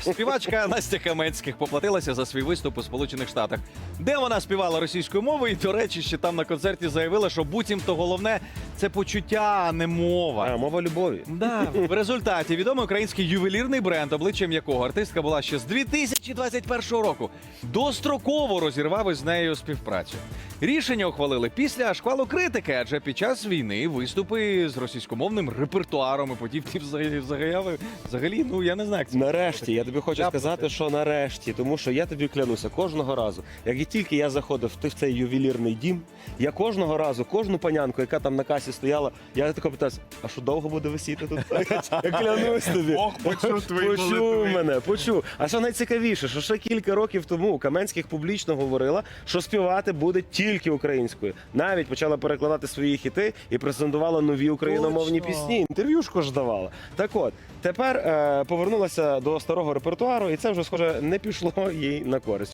Співачка Настя Каменських поплатилася за свій виступ у Сполучених Штатах, де вона співала російською мовою, і, до речі, ще там на концерті заявила, що буцімто головне це почуття, а не мова. А, мова любові. Да, в результаті відомий український ювелірний бренд, обличчям якого артистка була ще з 2021 року, достроково розірвав із нею співпрацю. Рішення ухвалили після шквалу критики, адже під час війни виступи з російськомовним репертуаром і подібні взагалі, взагалі, взагалі, ну я не знаю, як це. Нарешті, я тобі хочу сказати, що нарешті, тому що я тобі клянуся кожного разу, як тільки я заходив в цей ювелірний дім, я кожного разу, кожну панянку, яка там на касі стояла, я тако питався, а що довго буде висіти тут? Я клянусь тобі. Бог почув твої Почув мене, почув. А що найцікавіше, що ще кілька років тому Каменських публічно говорила, що співати буде тільки українською. Навіть почала перекладати свої хіти і презентувала нові україномовні пісні. Інтерв'юшку ж давала. Так от, тепер е, повернулася до старого репертуару, і це вже схоже не пішло їй на користь.